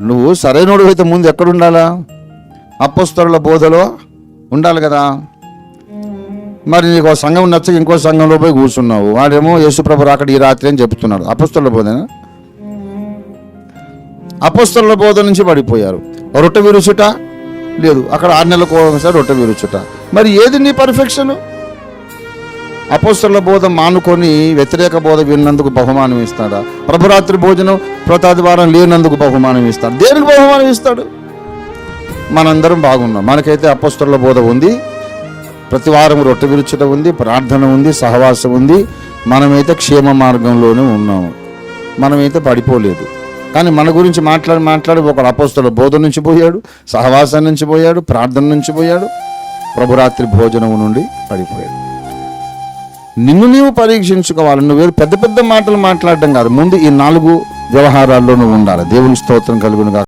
నువ్వు సరైనడు అయితే ముందు ఎక్కడ ఉండాలా అప్పస్తరుల బోధలో ఉండాలి కదా? మరి నీకు ఒక సంఘం నచ్చక ఇంకో సంఘంలో పోయి కూర్చున్నావు. వాడేమో యేసుప్రభు రాకడ ఈ రాత్రి అని చెప్తున్నాడు. అపస్తుల బోధన అపస్తుల బోధ నుంచి పడిపోయారు. రొట్టె విరుచుట? లేదు. అక్కడ ఆరు నెలలకు ఒకసారి రొట్టె విరుచుట. మరి ఏది నీ పర్ఫెక్షన్? అపోస్తల బోధ మానుకొని వ్యతిరేక బోధ విన్నందుకు బహుమానం ఇస్తాడా? ప్రభురాత్రి భోజనం ప్రతాదివారం లేనందుకు బహుమానం ఇస్తాడు. దేనికి బహుమానం ఇస్తాడు? మనందరం బాగున్నాం. మనకైతే అపోస్తల బోధ ఉంది. ప్రతి వారం రొట్టె విరుచుట ఉంది ప్రార్థన ఉంది సహవాసం ఉంది. మనమైతే క్షేమ మార్గంలోనే ఉన్నాము. మనమైతే పడిపోలేదు. కానీ మన గురించి మాట్లాడి మాట్లాడి ఒకడు అపోస్తల బోధ నుంచి పోయాడు సహవాసం నుంచి పోయాడు ప్రార్థన నుంచి పోయాడు. ప్రభురాత్రి భోజనం నుండి పడిపోయాడు. నిన్ను నీవు పరీక్షించుకోవాలి నువ్వు పెద్ద పెద్ద మాటలు మాట్లాడడం కాదు. ముందు ఈ నాలుగు వ్యవహారాల్లో నువ్వు ఉండాలి. దేవుని స్తోత్రం కలుగునుగా